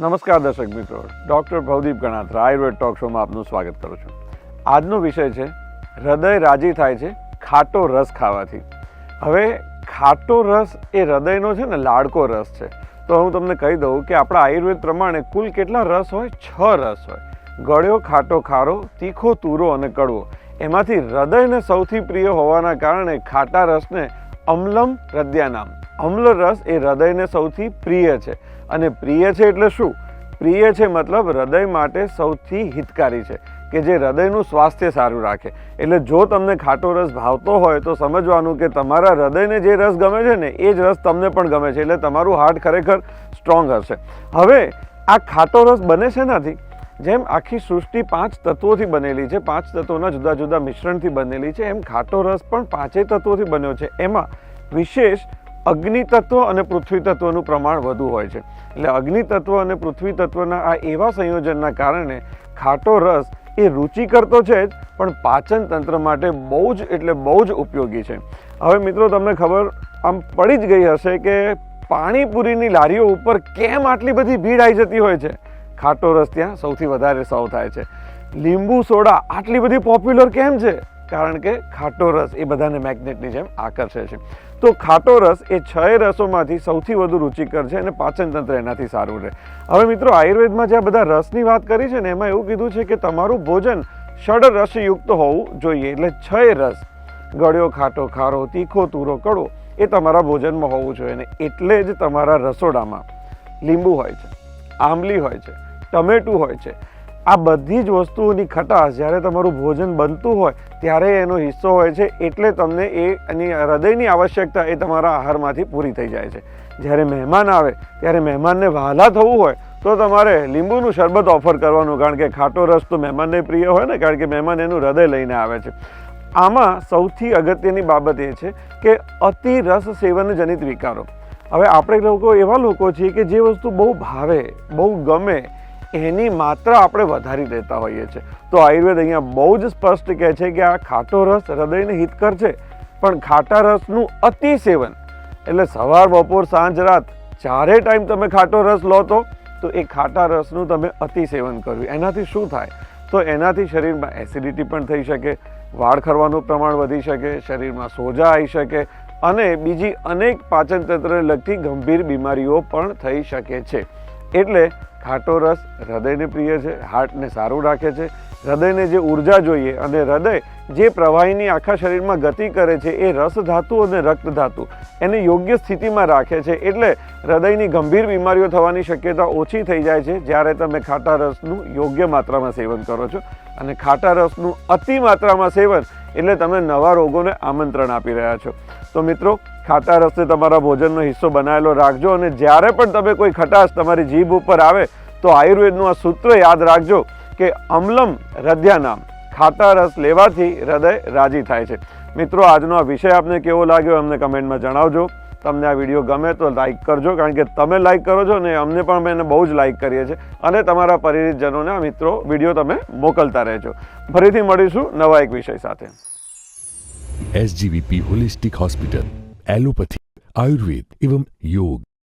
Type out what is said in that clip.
નમસ્કાર દર્શક મિત્રો. ડૉક્ટર ભવદીપ ગણાત્રા, આયુર્વેદ ટોક શોમાં આપનું સ્વાગત કરું છું. આજનો વિષય છે, હૃદય રાજી થાય છે, ખાટો રસ ખાવાથી. હવે, ખાટો રસ એ હૃદયનો છે ને, લાડકો રસ છે. તો હું તમને કહી દઉં કે આપણા આયુર્વેદ પ્રમાણે કુલ કેટલા રસ હોય? છ રસ હોય. ગળ્યો, ખાટો, ખારો, તીખો, તૂરો અને કડવો. એમાંથી હૃદયને સૌથી પ્રિય હોવાના કારણે ખાટા રસને અમલમ હૃદયાનામ અમ્લ રસ એ હૃદયને સૌથી પ્રિય છે. અને પ્રિય છે એટલે શું? પ્રિય છે મતલબ હૃદય માટે સૌથી હિતકારી છે, કે જે હૃદયનું સ્વાસ્થ્ય સારું રાખે. એટલે જો તમને ખાટો રસ ભાવતો હોય તો સમજવાનું કે તમારા હૃદયને જે રસ ગમે છે ને, એ જ રસ તમને પણ ગમે છે. એટલે તમારું હાર્ટ ખરેખર સ્ટ્રોંગ હશે. હવે, આ ખાટો રસ બને છે નથી જેમ આખી સૃષ્ટિ પાંચ તત્વોથી બનેલી છે, પાંચ તત્વોના જુદા જુદા મિશ્રણથી બનેલી છે, એમ ખાટો રસ પણ પાંચેય તત્વોથી બન્યો છે. એમાં વિશેષ અગ્નિ તત્વ અને પૃથ્વી તત્વનું પ્રમાણ વધુ હોય છે. એટલે અગ્નિ તત્વ અને પૃથ્વી તત્વના આ એવા સંયોજનના કારણે ખાટો રસ એ રુચિકર તો છે જ, પણ પાચન તંત્ર માટે બહુ જ, એટલે બહુ જ ઉપયોગી છે. હવે મિત્રો તમને ખબર આમ પડી જ ગઈ હશે કે પાણીપુરીની લારીઓ ઉપર કેમ આટલી બધી ભીડ આવી જતી હોય છે? ખાટો રસ ત્યાં સૌથી વધારે સૌ થાય છે. લીંબુ સોડા આટલી બધી પોપ્યુલર કેમ છે? કારણ કે ખાટો રસ એ બધાને મેગ્નેટની જેમ આકર્ષે છે. તો ખાટો રસ એ છ રસોમાંથી સૌથી વધુ રુચિકર છે અને પાચન તંત્ર એનાથી સારું રહે. હવે મિત્રો, આયુર્વેદમાં જે બધા રસની વાત કરી છે ને, એમાં એવું કીધું છે કે તમારું ભોજન ષડ રસયુક્ત હોવું જોઈએ, એટલે છ રસ. ગળ્યો ખાટો, ખારો, તીખો, તુરો કડવો એ તમારા ભોજનમાં હોવું જોઈએ અને એટલે જ તમારા રસોડામાં લીંબુ હોય છે, આંબલી હોય છે, ટમેટું હોય છે આ બધી જ વસ્તુઓની ખટાશ જ્યારે તમારું ભોજન બનતું હોય, ત્યારે એનો હિસ્સો હોય છે એટલે તમને એ એની હૃદયની આવશ્યકતા એ તમારા આહારમાંથી પૂરી થઈ જાય છે. જ્યારે મહેમાન આવે, ત્યારે મહેમાનને વહાલા થવું હોય, તો તમારે લીંબુનું શરબત ઓફર કરવાનું, કારણ કે ખાટો રસ તો મહેમાનને પ્રિય હોય ને, કારણ કે મહેમાન એનું હૃદય લઈને આવે છે. આમાં સૌથી અગત્યની બાબત એ છે કે અતિ રસ સેવન જનિત વિકારો. હવે આપણે લોકો એવા લોકો છીએ કે જે વસ્તુ બહુ ભાવે, બહુ ગમે એની માત્રા આપણે વધારી દેતા હોઈએ છીએ. તો આયુર્વેદ અહીંયા બહુ જ સ્પષ્ટ કહે છે કે આ ખાટો રસ હૃદયને હિતકર છે. પણ ખાટા રસનું અતિ સેવન, એટલે સવાર, બપોર, સાંજ, રાત ચારે ટાઈમ તમે ખાટો રસ લો તો તો એ ખાટા રસનું તમે અતિ સેવન કર્યું એનાથી શું થાય? તો એનાથી શરીરમાં એસિડિટી પણ થઈ શકે, વાળ ખરવાનું પ્રમાણ વધી શકે, શરીરમાં સોજા આવી શકે અને બીજી અનેક પાચનતંત્રને લગતી ગંભીર બીમારીઓ પણ થઈ શકે છે. એટલે ખાટો રસ હૃદયને પ્રિય છે, હાર્ટને સારું રાખે છે. હૃદયને જે ઊર્જા જોઈએ અને હૃદય જે પ્રવાહીની આખા શરીરમાં ગતિ કરે છે, એ રસ ધાતુ અને રક્ત ધાતુ એને યોગ્ય સ્થિતિમાં રાખે છે. એટલે હૃદયની ગંભીર બીમારીઓ થવાની શક્યતા ઓછી થઈ જાય છે, જ્યારે તમે ખાટા રસનું યોગ્ય માત્રામાં સેવન કરો છો. અને ખાટા રસનું અતિ માત્રામાં સેવન એટલે તમે નવા રોગોને આમંત્રણ આપી રહ્યા છો. તો મિત્રો ખાતા રસ્તે તમારા ભોજનનો હિસ્સો બનાવેલો રાખજો અને જ્યારે પણ તમે કોઈ ખટાશ તમારી જીભ ઉપર આવે, તો આયુર્વેદનું આ સૂત્ર યાદ રાખજો કે અમ્લમ હૃદયાનામ ખાતા રસ લેવાથી હૃદય રાજી થાય છે. મિત્રો, આજનો આ વિષય આપને કેવો લાગ્યો અમને કમેન્ટમાં જણાવજો. તમને આ વીડિયો ગમે તો લાઇક કરજો, કારણ કે તમે લાઇક કરો છો ને અમને પણ અમે એને બહુ જ લાઇક કરીએ છીએ. અને તમારા પરિજનોને આ મિત્રો, વીડિયો તમે મોકલતા રહેજો. ફરીથી મળીશું નવા એક વિષય સાથે. SGVP holistic hospital allopathy Ayurveda એવં યોગ